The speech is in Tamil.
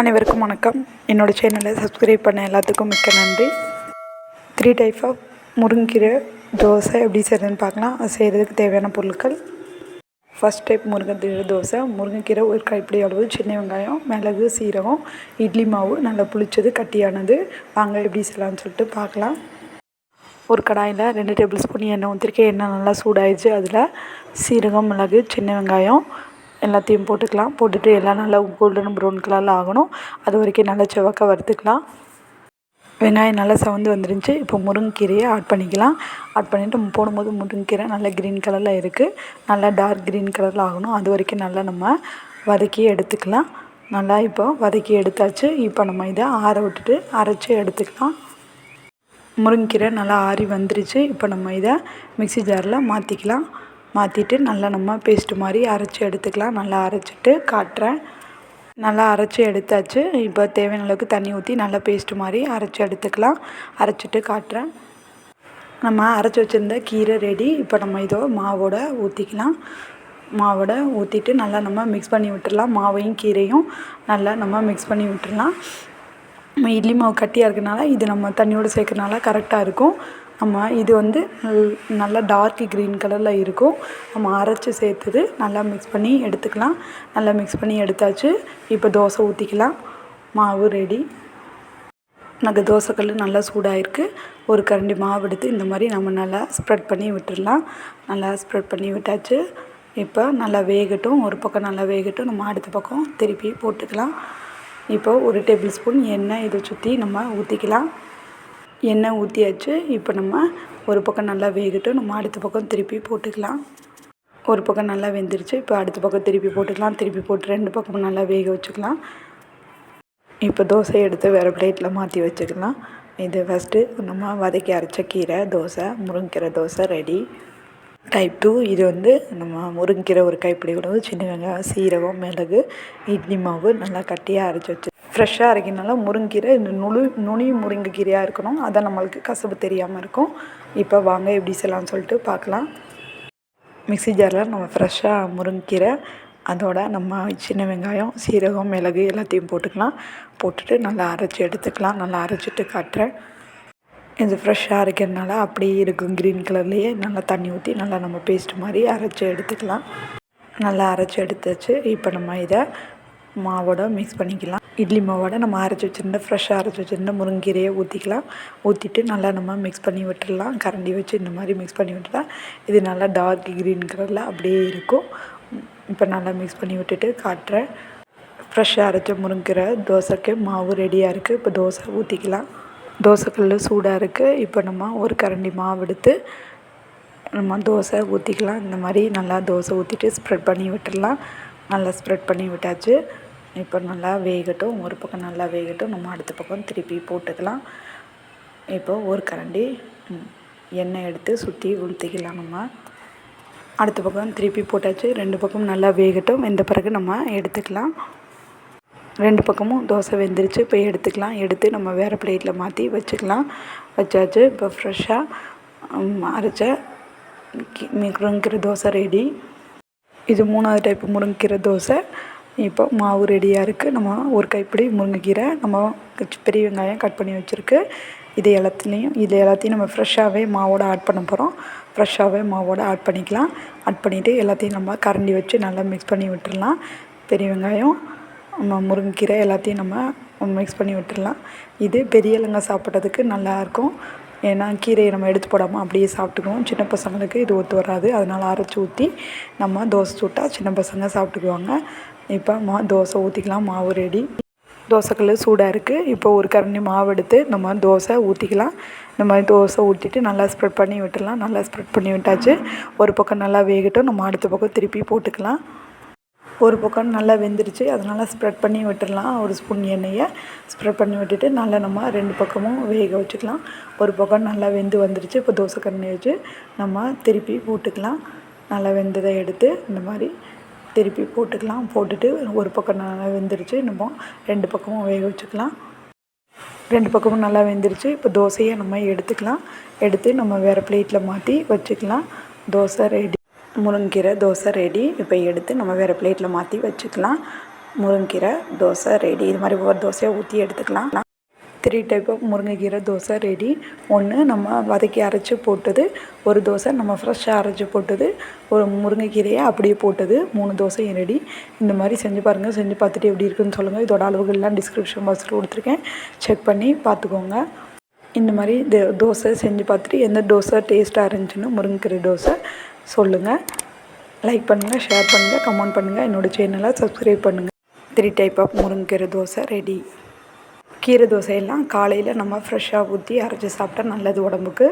அனைவருக்கும் வணக்கம். என்னோடய சேனலை சப்ஸ்கிரைப் பண்ண எல்லாத்துக்கும் மிக்க நன்றி. த்ரீ டைப் ஆஃப் முருங்கீரை தோசை எப்படி செய்கிறதுன்னு பார்க்கலாம். அது செய்கிறதுக்கு தேவையான பொருட்கள். ஃபஸ்ட் டைப் முருங்கைக்கீரை தோசை. முருங்கைக்கீரை ஒரு கைப்பிடி அளவு சின்ன வெங்காயம் மிளகு சீரகம் இட்லி மாவு நல்லா புளிச்சது கட்டியானது. வாங்க எப்படி செய்யலாம்னு சொல்லிட்டு பார்க்கலாம். ஒரு கடாயில் ரெண்டு டேபிள் ஸ்பூன் எண்ணெய் ஊற்றிருக்கேன் எண்ணெய் நல்லா சூடாயிடுச்சு. அதில் சீரகம் மிளகு சின்ன வெங்காயம் எல்லாத்தையும் போட்டுக்கலாம். போட்டுட்டு எல்லாம் நல்லா கோல்டன் ப்ரௌன் கலரில் ஆகணும். அது வரைக்கும் நல்லா செவக்காக வறுத்துக்கலாம். வெங்காயம் நல்லா சவுந்து வந்துருந்துச்சு. இப்போ முருங்கைக்கீரையை ஆட் பண்ணிக்கலாம். ஆட் பண்ணிவிட்டு போடும்போது முருங்கைக்கீரை நல்லா க்ரீன் கலரில் இருக்குது நல்லா டார்க் க்ரீன் கலரில் ஆகணும். அது வரைக்கும் நல்லா நம்ம வதக்கி எடுத்துக்கலாம். நல்லா இப்போ வதக்கி எடுத்தாச்சு. இப்போ நம்ம இதை ஆற விட்டுட்டு அரைச்சி எடுத்துக்கலாம். முருங்கைக்கீரை நல்லா ஆறி வந்துருச்சு. இப்போ நம்ம இதை மிக்ஸி ஜாரில் மாற்றிக்கலாம் மாற்றிட்டு நல்லா நம்ம பேஸ்ட்டு மாதிரி அரைச்சி எடுத்துக்கலாம். நல்லா அரைச்சிட்டு காட்டுறேன். நல்லா அரைச்சி எடுத்தாச்சு. இப்போ தேவையான அளவுக்கு தண்ணி ஊற்றி நல்லா பேஸ்ட்டு மாதிரி அரைச்சி எடுத்துக்கலாம். அரைச்சிட்டு காட்டுறேன். நம்ம அரைச்சி வச்சுருந்த கீரை ரெடி இப்போ நம்ம இதோ மாவோட ஊற்றிக்கலாம் மாவோட ஊற்றிட்டு நல்லா நம்ம மிக்ஸ் பண்ணி விட்டுடலாம் மாவையும் கீரையும் நல்லா நம்ம மிக்ஸ் பண்ணி விட்டுடலாம் இட்லி மாவு கட்டியாக இருக்கனால இது நம்ம தண்ணியோடு சேர்க்கறனால கரெக்டாக இருக்கும். நம்ம இது வந்து நல் நல்லா டார்க் க்ரீன் கலரில் இருக்கும். நம்ம அரைச்சி சேர்த்தது நல்லா மிக்ஸ் பண்ணி எடுத்துக்கலாம். நல்லா மிக்ஸ் பண்ணி எடுத்தாச்சு. இப்போ தோசை ஊற்றிக்கலாம் மாவு ரெடி நாங்கள் தோசைக்கல் நல்லா சூடாகிருக்கு ஒரு கரண்டி மாவு எடுத்து இந்த மாதிரி நம்ம நல்லா ஸ்ப்ரெட் பண்ணி விட்டுடலாம் நல்லா ஸ்ப்ரெட் பண்ணி விட்டாச்சு. இப்போ நல்லா வேகட்டும். ஒரு பக்கம் நல்லா வேகட்டும். நம்ம அடுத்த பக்கம் திருப்பி போட்டுக்கலாம். இப்போ ஒரு டேபிள் ஸ்பூன் எண்ணெய் இதை சுற்றி நம்ம ஊற்றிக்கலாம் எண்ணெய் ஊற்றியாச்சு இப்போ நம்ம ஒரு பக்கம் நல்லா வேகட்டும். நம்ம அடுத்த பக்கம் திருப்பி போட்டுக்கலாம். ஒரு பக்கம் நல்லா வெந்துருச்சு. இப்போ அடுத்த பக்கம் திருப்பி போட்டுக்கலாம். திருப்பி போட்டு ரெண்டு பக்கமும் நல்லா வேக வச்சுக்கலாம். இப்போ தோசை எடுத்து வேறு பிளேட்டில் மாற்றி வச்சுக்கலாம். இது ஃபஸ்ட்டு நம்ம வதக்கி அரைச்ச கீரை தோசை முருங்கீரை தோசை ரெடி டைப் டூ இது வந்து நம்ம முருங்கீரை ஒரு கைப்பிடி உணவு சின்ன வெங்காயம் சீரகம் மிளகு இட்லி மாவு நல்லா கட்டியாக அரைச்சி வச்சு ஃப்ரெஷ்ஷாக அரைக்கிறனால முருங்கீரை இந்த நுழு நுனி முருங்கைக்கீரையாக இருக்கணும். அதான் நம்மளுக்கு கசப்பு தெரியாமல் இருக்கும். இப்போ வாங்க எப்படி செய்யலாம்னு சொல்லிட்டு பார்க்கலாம் மிக்ஸி ஜாரில் நம்ம ஃப்ரெஷ்ஷாக முருங்கீரை அதோட நம்ம சின்ன வெங்காயம் சீரகம் மிளகு எல்லாத்தையும் போட்டுக்கலாம். போட்டுட்டு நல்லா அரைச்சி எடுத்துக்கலாம். நல்லா அரைச்சிட்டு காட்டுறேன். இது ஃப்ரெஷ்ஷாக அரைக்கிறதுனால அப்படியே இருக்கும். க்ரீன் கலர்லேயே நல்லா தண்ணி ஊற்றி நல்லா நம்ம பேஸ்ட் மாதிரி அரைச்சி எடுத்துக்கலாம். நல்லா அரைச்சி எடுத்தாச்சு. இப்போ நம்ம இதை மாவோட மிக்ஸ் பண்ணிக்கலாம். இட்லி மாவோட நம்ம அரைச்சி வச்சுருந்த ஃப்ரெஷ்ஷாக அரைச்சி வச்சுருந்த முருங்கீரையை ஊற்றிக்கலாம் ஊற்றிட்டு நல்லா நம்ம மிக்ஸ் பண்ணி விட்டுடலாம். கரண்டி வச்சு இந்த மாதிரி மிக்ஸ் பண்ணி விட்டுட்டா இது நல்லா டார்க் க்ரீன் கலரில் அப்படியே இருக்கும். இப்போ நல்லா மிக்ஸ் பண்ணி விட்டுட்டு காட்டுறேன். ஃப்ரெஷ்ஷாக அரைச்ச முருங்கீரை தோசைக்கு மாவு ரெடியாக இருக்குது இப்போ தோசை ஊற்றிக்கலாம் தோசைக்கல்லு சூடாக இருக்குது இப்போ நம்ம ஒரு கரண்டி மாவு எடுத்து நம்ம தோசை ஊற்றிக்கலாம் இந்த மாதிரி நல்லா தோசை ஊற்றிட்டு ஸ்ப்ரெட் பண்ணி விட்டுடலாம். நல்லா ஸ்ப்ரெட் பண்ணி விட்டாச்சு. இப்போ நல்லா வேகட்டும். ஒரு பக்கம் நல்லா வேகட்டும். நம்ம அடுத்த பக்கம் திருப்பி போட்டுக்கலாம். இப்போ ஒரு கரண்டி எண்ணெய் எடுத்து சுற்றி உளுத்திக்கலாம் நம்ம. அடுத்த பக்கம் திருப்பி போட்டாச்சு. ரெண்டு பக்கம் நல்லா வேகட்டும். இந்த பிறகு நம்ம எடுத்துக்கலாம். ரெண்டு பக்கமும் தோசை வெந்துருச்சு. இப்போ எடுத்துக்கலாம். எடுத்து நம்ம வேறு பிளேட்டில் மாற்றி வச்சுக்கலாம். வச்சாச்சு. இப்போ ஃப்ரெஷ்ஷாக அரைச்ச முருங்கைக்கீரை தோசை ரெடி இது மூணாவது டைப் முருங்கீரை தோசை. இப்போ மாவு ரெடியாக இருக்குது நம்ம ஒரு கைப்பிடி முருங்கைக்கீரை நம்ம பெரிய வெங்காயம் கட் பண்ணி வச்சுருக்கு. இது எல்லாத்துலேயும் இது எல்லாத்தையும் நம்ம ஃப்ரெஷ்ஷாகவே மாவோடு ஆட் பண்ண போகிறோம் ஃப்ரெஷ்ஷாகவே மாவோடு ஆட் பண்ணிக்கலாம். ஆட் பண்ணிவிட்டு எல்லாத்தையும் நம்ம கரண்டி வச்சு நல்லா மிக்ஸ் பண்ணி விட்டுடலாம் பெரிய வெங்காயம் நம்ம முருங்கைக்கீரை எல்லாத்தையும் நம்ம மிக்ஸ் பண்ணி விட்டுடலாம். இது பெரியவங்க சாப்பிட்றதுக்கு நல்லாயிருக்கும். ஏன்னா கீரையை நம்ம எடுத்து போடாமல் அப்படியே சாப்பிட்டுக்குவோம். சின்ன பசங்களுக்கு இது ஒத்து வராது. அதனால் அரைச்சி ஊற்றி நம்ம தோசை சுட்டால் சின்ன பசங்க சாப்பிட்டுக்குவாங்க. இப்போ மா தோசை ஊற்றிக்கலாம் மாவு ரெடி தோசைக்கல் சூடாக இருக்குது இப்போ ஒரு கரண்டி மாவு எடுத்து நம்ம தோசை ஊற்றிக்கலாம் இந்த மாதிரி தோசை ஊற்றிட்டு நல்லா ஸ்ப்ரெட் பண்ணி விட்டுடலாம். நல்லா ஸ்ப்ரெட் பண்ணி விட்டாச்சு. ஒரு பக்கம் நல்லா வேகட்டும். நம்ம அடுத்த பக்கம் திருப்பி போட்டுக்கலாம். ஒரு பக்கம் நல்லா வெந்துருச்சு அதனால் ஸ்ப்ரெட் பண்ணி விட்டுடலாம். ஒரு ஸ்பூன் எண்ணெயை ஸ்ப்ரெட் பண்ணி விட்டுட்டு நல்லா நம்ம ரெண்டு பக்கமும் வேக வச்சுக்கலாம். ஒரு பக்கம் நல்லா வெந்து வந்துருச்சு இப்போ தோசை வச்சு நம்ம திருப்பி போட்டுக்கலாம். நல்லா வெந்ததை எடுத்து இந்த மாதிரி திருப்பி போட்டுக்கலாம். போட்டுட்டு ஒரு பக்கம் நல்லா வெந்துருச்சு நம்ம ரெண்டு பக்கமும் வேக வச்சுக்கலாம். ரெண்டு பக்கமும் நல்லா வெந்துருச்சு இப்போ தோசையை நம்ம எடுத்துக்கலாம். எடுத்து நம்ம வேறு பிளேட்டில் மாற்றி வச்சுக்கலாம். தோசை ரெடி முருங்கீரை தோசை ரெடி இப்போ எடுத்து நம்ம வேறு பிளேட்டில் மாற்றி வச்சுக்கலாம். முருங்கீரை தோசை ரெடி இது மாதிரி ஒவ்வொரு தோசையாக ஊற்றி எடுத்துக்கலாம். த்ரீ டைப் ஆஃப் முருங்கைக்கீரை தோசை ரெடி ஒன்று நம்ம வதக்கி அரைச்சி போட்டது. ஒரு தோசை நம்ம ஃப்ரெஷ்ஷாக அரைச்சி போட்டது. ஒரு முருங்கைக்கீரையை அப்படியே போட்டது. மூணு தோசையும் ரெடி இந்த மாதிரி செஞ்சு பாருங்கள் செஞ்சு பார்த்துட்டு எப்படி இருக்குன்னு சொல்லுங்கள் இதோட அளவுகள்லாம் டிஸ்கிரிப்ஷன் பாக்ஸில் கொடுத்துருக்கேன். செக் பண்ணி பார்த்துக்கோங்க. இந்த மாதிரி தோசை செஞ்சு பார்த்துட்டு எந்த தோசை டேஸ்ட்டாக இருந்துச்சுன்னு முருங்கைக்கீரை தோசை சொல்லுங்கள் லைக் பண்ணுங்கள் ஷேர் பண்ணுங்கள் கமெண்ட் பண்ணுங்கள் என்னோடய சேனலை சப்ஸ்கிரைப் பண்ணுங்கள் த்ரீ டைப் ஆஃப் முருங்கைக்கீரை தோசை ரெடி கீரை தோசையெல்லாம் காலையில் நம்ம ஃப்ரெஷ்ஷாக ஊற்றி அரைச்சி சாப்பிட்டா நல்லது உடம்புக்கு.